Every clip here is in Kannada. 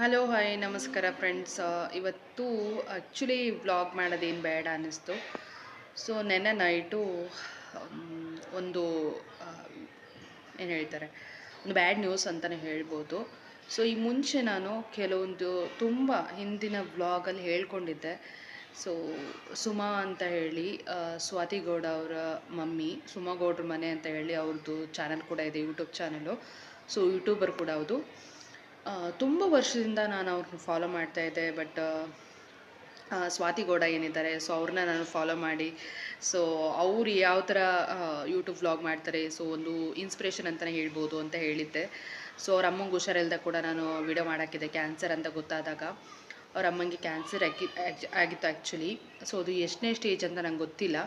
ಹಲೋ, ಹಾಯ್, ನಮಸ್ಕಾರ ಫ್ರೆಂಡ್ಸ್. ಇವತ್ತು ಆ್ಯಕ್ಚುಲಿ ವ್ಲಾಗ್ ಮಾಡೋದೇನು ಬೇಡ ಅನ್ನಿಸ್ತು. ಸೊ ನೆನ್ನೆ ನೈಟು ಒಂದು ಏನು ಹೇಳ್ತಾರೆ, ಒಂದು ಬ್ಯಾಡ್ ನ್ಯೂಸ್ ಅಂತಲೇ ಹೇಳ್ಬೋದು. ಸೊ ಈ ಮುಂಚೆ ನಾನು ಕೆಲವೊಂದು ತುಂಬ ಹಿಂದಿನ ವ್ಲಾಗಲ್ಲಿ ಹೇಳ್ಕೊಂಡಿದ್ದೆ. ಸೊ ಸುಮಾ ಅಂತ ಹೇಳಿ ಸ್ವಾತಿ ಗೌಡ ಅವರ ಮಮ್ಮಿ, ಸುಮಾ ಗೌಡ್ರ ಮನೆ ಅಂತ ಹೇಳಿ ಅವ್ರದ್ದು ಚಾನಲ್ ಕೂಡ ಇದೆ ಯೂಟ್ಯೂಬ್ ಚಾನಲು ಸೊ ಯೂಟ್ಯೂಬರ್ ಕೂಡ ಹೌದು ತುಂಬ ವರ್ಷದಿಂದ ನಾನು ಅವ್ರನ್ನ ಫಾಲೋ ಮಾಡ್ತಾ ಇದ್ದೆ ಬಟ್ ಸ್ವಾತಿ ಗೌಡ ಏನಿದ್ದಾರೆ ಸೊ ಅವ್ರನ್ನ ನಾನು ಫಾಲೋ ಮಾಡಿ ಸೊ ಅವ್ರು ಯಾವ ಥರ ಯೂಟ್ಯೂಬ್ ವ್ಲಾಗ್ ಮಾಡ್ತಾರೆ ಸೊ ಒಂದು ಇನ್ಸ್ಪಿರೇಷನ್ ಅಂತಲೇ ಹೇಳ್ಬೋದು ಅಂತ ಹೇಳಿದ್ದೆ. ಸೊ ಅವ್ರ ಅಮ್ಮಂಗೆ ಹುಷಾರಿಲ್ದ ಕೂಡ ನಾನು ವಿಡಿಯೋ ಮಾಡೋಕ್ಕಿದೆ ಕ್ಯಾನ್ಸರ್ ಅಂತ ಗೊತ್ತಾದಾಗ. ಅವ್ರ ಅಮ್ಮಂಗೆ ಕ್ಯಾನ್ಸರ್ ಆಗಿ ಆಗಿತ್ತು ಆ್ಯಕ್ಚುಲಿ ಸೊ ಅದು ಎಷ್ಟನೇ ಸ್ಟೇಜ್ ಅಂತ ನಂಗೆ ಗೊತ್ತಿಲ್ಲ.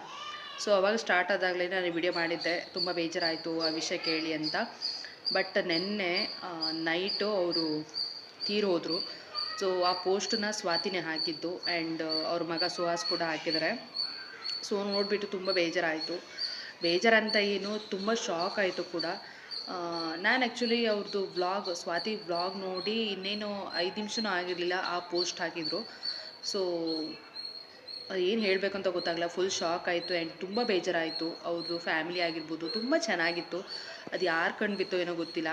ಸೊ ಅವಾಗ ಸ್ಟಾರ್ಟ್ ಆದಾಗಲೇ ನಾನು ವಿಡಿಯೋ ಮಾಡಿದ್ದೆ, ತುಂಬ ಬೇಜಾರಾಯಿತು ಆ ವಿಷಯ ಕೇಳಿ ಅಂತ. ಬಟ್ ನಿನ್ನೆ ನೈಟು ಅವರು ತೀರೋದ್ರು. ಸೊ ಆ ಪೋಸ್ಟನ್ನ ಸ್ವಾತಿನೇ ಹಾಕಿದ್ದು ಆ್ಯಂಡ್ ಅವ್ರ ಮಗ ಸುಹಾಸ್ ಕೂಡ ಹಾಕಿದ್ದಾರೆ ಸೊ ನೋಡಿಬಿಟ್ಟು ತುಂಬ ಬೇಜಾರಾಯಿತು. ಬೇಜಾರಂತ ಏನು, ತುಂಬ ಶಾಕ್ ಆಯಿತು ಕೂಡ. ನಾನು ಆ್ಯಕ್ಚುಲಿ ಅವ್ರದ್ದು ವ್ಲಾಗ್ ಸ್ವಾತಿ ವ್ಲಾಗ್ ನೋಡಿ ಇನ್ನೇನು ಐದು ನಿಮಿಷನೂ ಆಗಿರಲಿಲ್ಲ, ಆ ಪೋಸ್ಟ್ ಹಾಕಿದರು. ಸೊ ಏನು ಹೇಳಬೇಕಂತ ಗೊತ್ತಾಗಲ್ಲ ಫುಲ್ ಶಾಕ್ ಆಯಿತು ಆ್ಯಂಡ್ ತುಂಬ ಬೇಜಾರಾಯಿತು. ಅವ್ರದ್ದು ಫ್ಯಾಮಿಲಿ ಆಗಿರ್ಬೋದು, ತುಂಬ ಚೆನ್ನಾಗಿತ್ತು. ಅದು ಯಾರು ಕಣ್ಣು ಬಿತ್ತೋ ಏನೋ ಗೊತ್ತಿಲ್ಲ.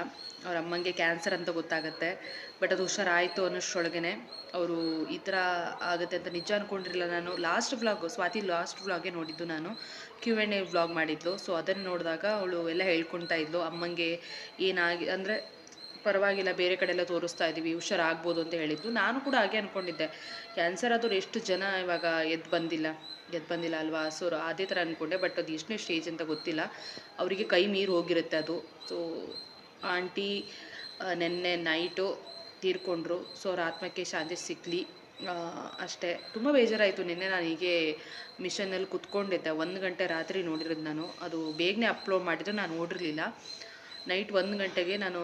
ಅವ್ರ ಅಮ್ಮಂಗೆ ಕ್ಯಾನ್ಸರ್ ಅಂತ ಗೊತ್ತಾಗುತ್ತೆ. ಬಟ್ ಅದು ಹುಷಾರಾಯಿತು ಅನ್ನೋಷ್ಟೊಳಗೇ ಅವರು ಈ ಥರ ಆಗುತ್ತೆ ಅಂತ ನಿಜ ಅಂದ್ಕೊಂಡಿರಲಿಲ್ಲ ನಾನು. ಲಾಸ್ಟ್ ವ್ಲಾಗ್ ಸ್ವಾತಿ ಲಾಸ್ಟ್ ವ್ಲಾಗೇ ನೋಡಿದ್ದು ನಾನು. ಕ್ಯೂ ಆ್ಯಂಡ್ ಎ ವ್ಲಾಗ್ ಮಾಡಿದ್ಲು. ಸೊ ಅದನ್ನು ನೋಡಿದಾಗ ಅವಳು ಎಲ್ಲ ಹೇಳ್ಕೊತಾ ಇದ್ಲು. ಅಮ್ಮಂಗೆ ಏನಾಗಿ ಅಂದರೆ ಪರವಾಗಿಲ್ಲ, ಬೇರೆ ಕಡೆ ಎಲ್ಲ ತೋರಿಸ್ತಾ ಇದ್ದೀವಿ ಹುಷಾರಾಗ್ಬೋದು ಅಂತ ಹೇಳಿದ್ದು. ನಾನು ಕೂಡ ಹಾಗೆ ಅಂದ್ಕೊಂಡಿದ್ದೆ ಕ್ಯಾನ್ಸರ್ ಆದವ್ರು ಎಷ್ಟು ಜನ ಇವಾಗ ಎದ್ದು ಬಂದಿಲ್ಲ ಎದ್ದು ಬಂದಿಲ್ಲ ಅಲ್ವಾ? ಸೊ ಅದೇ ಥರ ಅಂದ್ಕೊಂಡೆ ಬಟ್ ಅದು ಎಷ್ಟನೇ ಸ್ಟೇಜ್ ಅಂತ ಗೊತ್ತಿಲ್ಲ. ಅವರಿಗೆ ಕೈ ಮೀರಿ ಹೋಗಿರುತ್ತೆ ಅದು. ಸೊ ಆಂಟಿ ನೆನ್ನೆ ನೈಟು ತೀರ್ಕೊಂಡ್ರು. ಸೊ ಅವ್ರ ಆತ್ಮಕ್ಕೆ ಶಾಂತಿ ಸಿಕ್ಕಲಿ ಅಷ್ಟೇ. ತುಂಬ ಬೇಜಾರಾಯಿತು. ನಿನ್ನೆ ನಾನು ಹೀಗೆ ಮಿಷನಲ್ಲಿ ಕುತ್ಕೊಂಡಿದ್ದೆ. ಒಂದು ಗಂಟೆ ರಾತ್ರಿ ನೋಡಿರೋದು ನಾನು. ಅದು ಬೇಗನೆ ಅಪ್ಲೋಡ್ ಮಾಡಿದ್ದು ನಾನು ನೋಡಿರಲಿಲ್ಲ ನೈಟ್ ಒಂದು ಗಂಟೆಗೆ ನಾನು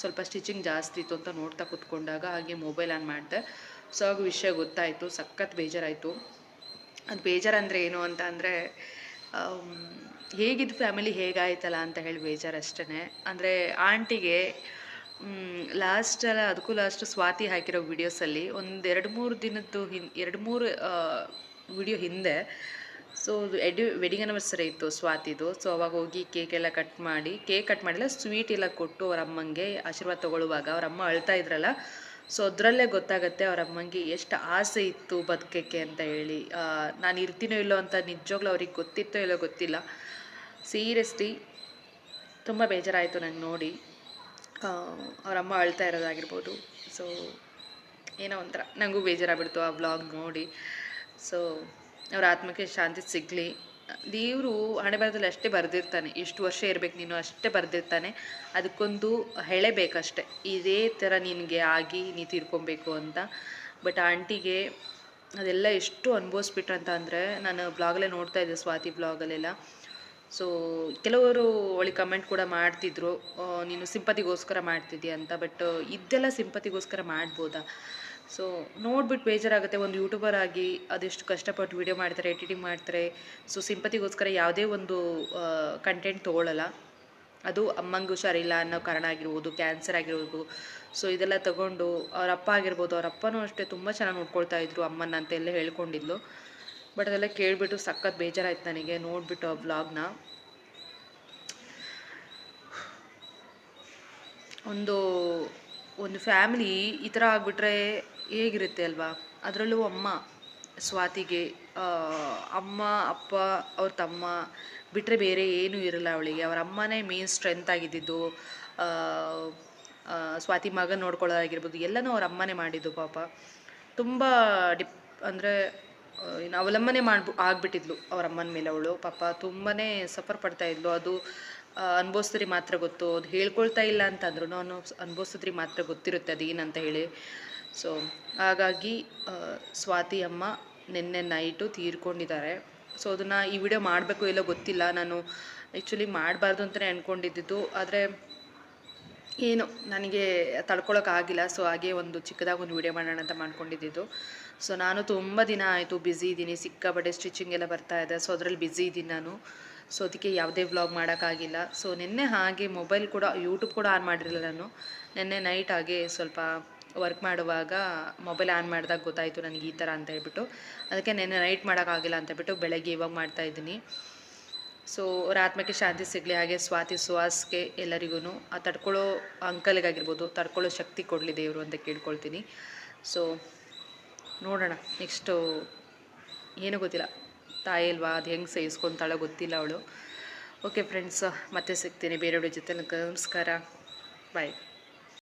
ಸ್ವಲ್ಪ ಸ್ಟಿಚಿಂಗ್ ಜಾಸ್ತಿ ಇತ್ತು ಅಂತ ನೋಡ್ತಾ ಕುತ್ಕೊಂಡಾಗ ಹಾಗೆ ಮೊಬೈಲ್ ಆನ್ ಮಾಡಿದೆ. ಸೊ ಆಗ ವಿಷಯ ಗೊತ್ತಾಯಿತು, ಸಖತ್ ಬೇಜಾರಾಯಿತು. ಅದು ಬೇಜಾರಂದರೆ ಏನು ಅಂತ ಅಂದರೆ ಹೇಗಿದ್ದು ಫ್ಯಾಮಿಲಿ ಹೇಗಾಯ್ತಲ್ಲ ಅಂತ ಹೇಳಿ ಬೇಜಾರು ಅಷ್ಟೇ ಅಂದರೆ ಆಂಟಿಗೆ ಲಾಸ್ಟಲ್ಲ ಅದಕ್ಕೂ ಲಾಸ್ಟ್ ಸ್ವಾತಿ ಹಾಕಿರೋ ವಿಡಿಯೋಸಲ್ಲಿ ಒಂದು ಎರಡು ಮೂರು ದಿನದ್ದು ಹಿನ್, ಎರಡು ಮೂರು ವಿಡಿಯೋ ಹಿಂದೆ ಸೊ ಎಡಿ ವೆಡ್ಡಿಂಗ್ ಆನಿವರ್ಸರಿ ಇತ್ತು ಸ್ವಾತಿದು. ಸೊ ಅವಾಗ ಹೋಗಿ ಕೇಕ್ ಎಲ್ಲ ಕಟ್ ಮಾಡಿ ಕೇಕ್ ಕಟ್ ಮಾಡಿಲ್ಲ ಸ್ವೀಟ್ ಎಲ್ಲ ಕೊಟ್ಟು ಅವ್ರ ಅಮ್ಮಂಗೆ ಆಶೀರ್ವಾದ ತಗೊಳ್ಳುವಾಗ ಅವ್ರ ಅಮ್ಮ ಅಳ್ತಾ ಇದ್ರಲ್ಲ. ಸೊ ಅದರಲ್ಲೇ ಗೊತ್ತಾಗುತ್ತೆ ಅವ್ರ ಅಮ್ಮಂಗೆ ಎಷ್ಟು ಆಸೆ ಇತ್ತು ಬದುಕಕ್ಕೆ ಅಂತ ಹೇಳಿ. ನಾನು ಇರ್ತೀನೋ ಇಲ್ಲೋ ಅಂತ ನಿಜವಾಗ್ಲೂ ಅವ್ರಿಗೆ ಗೊತ್ತಿತ್ತೋ ಇಲ್ಲೋ ಗೊತ್ತಿಲ್ಲ. ಸೀರಿಯಸ್ಲಿ ತುಂಬ ಬೇಜಾರಾಯಿತು ನಂಗೆ ನೋಡಿ. ಅವರಮ್ಮ ಅಳ್ತಾ ಇರೋದಾಗಿರ್ಬೋದು. ಸೊ ಏನೋ ಒಂಥರ. ನನಗೂ ಬೇಜಾರಾಗ್ಬಿಡ್ತು ಆ ವ್ಲಾಗ್ ನೋಡಿ. ಸೊ ಅವ್ರ ಆತ್ಮಕ್ಕೆ ಶಾಂತಿ ಸಿಗಲಿ. ದೇವರು ಹಣೆ ಬರದಲ್ಲಿ ಅಷ್ಟೇ ಬರೆದಿರ್ತಾನೆ. ಎಷ್ಟು ವರ್ಷ ಇರಬೇಕು ನೀನು ಅಷ್ಟೇ ಬರೆದಿರ್ತಾನೆ. ಅದಕ್ಕೊಂದು ಹೆಳೆ ಬೇಕಷ್ಟೆ. ಇದೇ ಥರ ನಿನಗೆ ಆಗಿ ನೀ ತೀರ್ಕೊಬೇಕು ಅಂತ. ಬಟ್ ಆಂಟಿಗೆ ಅದೆಲ್ಲ ಎಷ್ಟು ಅನುಭವಿಸ್ಬಿಟ್ರಂತ ಅಂದರೆ ನಾನು ಬ್ಲಾಗಲ್ಲೇ ನೋಡ್ತಾ ಇದ್ದೆ ಸ್ವಾತಿ ಬ್ಲಾಗಲ್ಲೆಲ್ಲ. ಸೊ ಕೆಲವರು ಒಳ್ಳೆ ಕಮೆಂಟ್ ಕೂಡ ಮಾಡ್ತಿದ್ರು. ನೀನು ಸಿಂಪತಿಗೋಸ್ಕರ ಮಾಡ್ತಿದ್ದೀಯ ಅಂತ. ಬಟ್ ಇದೆಲ್ಲ ಸಿಂಪತಿಗೋಸ್ಕರ ಮಾಡ್ಬೋದಾ? ಸೊ ನೋಡ್ಬಿಟ್ಟು ಬೇಜಾರಾಗುತ್ತೆ. ಒಂದು ಯೂಟ್ಯೂಬರ್ ಆಗಿ ಅದೆಷ್ಟು ಕಷ್ಟಪಟ್ಟು ವೀಡಿಯೋ ಮಾಡ್ತಾರೆ ಎಡಿಟಿಂಗ್ ಮಾಡ್ತಾರೆ. ಸೊ ಸಿಂಪತಿಗೋಸ್ಕರ ಯಾವುದೇ ಒಂದು ಕಂಟೆಂಟ್ ತೊಗೊಳ್ಳಲ್ಲ ಅದು ಅಮ್ಮಂಗೆ ಹುಷಾರಿಲ್ಲ ಅನ್ನೋ ಕಾರಣ ಆಗಿರ್ಬೋದು ಕ್ಯಾನ್ಸರ್ ಆಗಿರ್ಬೋದು. ಸೊ ಇದೆಲ್ಲ ತಗೊಂಡು ಅವ್ರ ಅಪ್ಪ ಆಗಿರ್ಬೋದು, ಅವ್ರ ಅಪ್ಪನೂ ಅಷ್ಟೇ ತುಂಬ ಚೆನ್ನಾಗಿ ನೋಡ್ಕೊಳ್ತಾ ಇದ್ರು ಅಮ್ಮನ ಅಂತ ಎಲ್ಲ ಹೇಳ್ಕೊಂಡಿದ್ಲು. ಬಟ್ ಅದೆಲ್ಲ ಕೇಳಿಬಿಟ್ಟು ಸಖತ್ ಬೇಜಾರಾಯ್ತು ನನಗೆ. ನೋಡಿಬಿಟ್ಟು ಆ ಬ್ಲಾಗ್ನ ಒಂದು ಒಂದು ಫ್ಯಾಮಿಲಿ ಈ ಥರ ಆಗಿಬಿಟ್ರೆ ಹೇಗಿರುತ್ತೆ ಅಲ್ವಾ? ಅದರಲ್ಲೂ ಅಮ್ಮ, ಸ್ವಾತಿಗೆ ಅಮ್ಮ, ಅಪ್ಪ, ಅವ್ರ ತಮ್ಮ ಬಿಟ್ಟರೆ ಬೇರೆ ಏನೂ ಇರಲ್ಲ ಅವಳಿಗೆ. ಅವ್ರ ಅಮ್ಮನೇ ಮೇನ್ ಸ್ಟ್ರೆಂತ್ ಆಗಿದ್ದಿದ್ದು ಸ್ವಾತಿ ಮಗ ನೋಡ್ಕೊಳ್ಳೋದಾಗಿರ್ಬೋದು, ಎಲ್ಲನೂ ಅವ್ರ ಅಮ್ಮನೇ ಮಾಡಿದ್ದು ಪಾಪ. ತುಂಬ ಡಿಪ್, ಅಂದರೆ ಏನು ಅವಲಂಬನೆ ಮಾಡ್ಬು, ಆಗ್ಬಿಟ್ಟಿದ್ಲು ಅವ್ರ ಅಮ್ಮನ ಮೇಲೆ ಅವಳು. ಪಾಪ ತುಂಬಾ ಸಫರ್ ಪಡ್ತಾ ಇದ್ಲು. ಅದು ಅನುಭವಿಸಿದ್ರಿ ಮಾತ್ರ ಗೊತ್ತು. ಅದು ಹೇಳ್ಕೊಳ್ತಾ ಇಲ್ಲ ಅಂತಂದ್ರು. ನಾನು ಅನುಭವಿಸಿದ್ರಿ ಮಾತ್ರ ಗೊತ್ತಿರುತ್ತೆ ಅದು ಏನಂತ ಹೇಳಿ. ಸೊ ಹಾಗಾಗಿ ಸ್ವಾತಿ ಅಮ್ಮ ನಿನ್ನೆ ನೈಟು ತೀರ್ಕೊಂಡಿದ್ದಾರೆ. ಸೊ ಅದನ್ನು ಈ ವಿಡಿಯೋ ಮಾಡಬೇಕು ಇಲ್ಲ ಗೊತ್ತಿಲ್ಲ. ನಾನು ಆ್ಯಕ್ಚುಲಿ ಮಾಡಬಾರ್ದು ಅಂತಲೇ ಅಂದ್ಕೊಂಡಿದ್ದಿದ್ದು ಆದರೆ, ಏನು, ನನಗೆ ತಡ್ಕೊಳ್ಳೋಕ್ಕಾಗಿಲ್ಲ ಸೊ ಹಾಗೆ ಒಂದು ಚಿಕ್ಕದಾಗಿ ಒಂದು ವಿಡಿಯೋ ಮಾಡೋಣ ಅಂತ ಮಾಡ್ಕೊಂಡಿದ್ದಿದ್ದು ಸೊ ನಾನು ತುಂಬ ದಿನ ಆಯಿತು ಬ್ಯುಸಿ ಇದ್ದೀನಿ. ಸಿಕ್ಕಾಪಟ್ಟೆ ಸ್ಟಿಚಿಂಗ್ ಎಲ್ಲ ಬರ್ತಾ ಇದೆ. ಸೊ ಅದರಲ್ಲಿ ಬ್ಯುಸಿ ಇದ್ದೀನಿ ನಾನು. ಸೊ ಅದಕ್ಕೆ ಯಾವುದೇ ವ್ಲಾಗ್ ಮಾಡೋಕ್ಕಾಗಿಲ್ಲ ಸೊ ನಿನ್ನೆ ಹಾಗೆ ಮೊಬೈಲ್ ಕೂಡ ಯೂಟ್ಯೂಬ್ ಕೂಡ ಆನ್ ಮಾಡಿರಲಿಲ್ಲ ನಾನು. ನಿನ್ನೆ ನೈಟ್ ಹಾಗೆ ಸ್ವಲ್ಪ ವರ್ಕ್ ಮಾಡುವಾಗ ಮೊಬೈಲ್ ಆನ್ ಮಾಡಿದಾಗ ಗೊತ್ತಾಯಿತು ನನಗೆ ಈ ಥರ ಅಂತ ಹೇಳ್ಬಿಟ್ಟು. ಅದಕ್ಕೆ ನೆನ್ನೆ ನೈಟ್ ಮಾಡೋಕ್ಕಾಗಿಲ್ಲ ಅಂತ ಹೇಳ್ಬಿಟ್ಟು ಬೆಳಗ್ಗೆ ಇವಾಗ ಮಾಡ್ತಾ ಇದ್ದೀನಿ. ಸೊ ಅವ್ರ ಆತ್ಮಕ್ಕೆ ಶಾಂತಿ ಸಿಗಲಿ, ಹಾಗೆ ಸ್ವಾತಿ ಸುಹಾಸ್ಗೆ ಎಲ್ಲರಿಗೂ ಆ ತಡ್ಕೊಳ್ಳೋ ಅಂಕಲ್ಗಾಗಿರ್ಬೋದು, ತಡ್ಕೊಳ್ಳೋ ಶಕ್ತಿ ಕೊಡಲಿ ದೇವರು ಅಂತ ಕೇಳ್ಕೊಳ್ತೀನಿ. ಸೊ ನೋಡೋಣ, ನೆಕ್ಸ್ಟು ಏನೂ ಗೊತ್ತಿಲ್ಲ. ತಾಯಿ ಅಲ್ವಾ, ಅದು ಹೆಂಗೆ ಸಹಿಸ್ಕೊತಾಳೋ ಗೊತ್ತಿಲ್ಲ ಅವಳು. ಓಕೆ ಫ್ರೆಂಡ್ಸ್ ಮತ್ತೆ ಸಿಗ್ತೀನಿ ಬೇರೆಯವ್ರ ಜೊತೆ. ನಮಸ್ಕಾರ. ಬಾಯ್